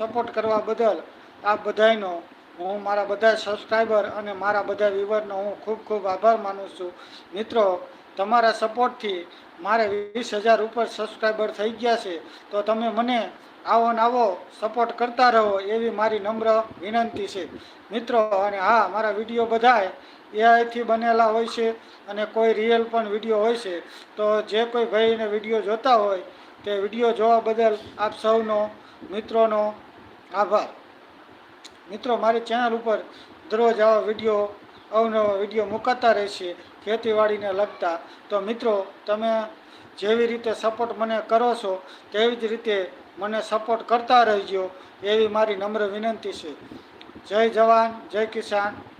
Support કરવા બદલ આપ બધાયનો હું મારા બધા સબસ્ક્રાઈબર અને મારા બધા વ્યુવરનો હું ખૂબ ખૂબ આભાર માનું છું. મિત્રો, તમારા સપોર્ટથી મારે વીસ હજાર ઉપર સબસ્ક્રાઈબર થઈ ગયા છે. તો તમે મને આવો ને આવો સપોર્ટ કરતા રહો એવી મારી નમ્ર વિનંતી છે. મિત્રો, અને હા, મારા વીડિયો બધાય એઆઈથી બનેલા હોય છે અને કોઈ રિયલ પણ વીડિયો હોય છે. તો જે કોઈ ભાઈને વીડિયો જોતા હોય તે વીડિયો જોવા બદલ આપ સૌનો, મિત્રોનો આભાર. મિત્રો, મારી ચેનલ ઉપર દરરોજ આવા વીડિયો, અવનવા વીડિયો મુકાતા રહેશે, ખેતીવાડીને લગતા. તો મિત્રો, તમે જેવી રીતે સપોર્ટ મને કરો છો, તેવી જ રીતે મને સપોર્ટ કરતા રહેજો, એવી મારી નમ્ર વિનંતી છે. જય જવાન, જય કિસાન.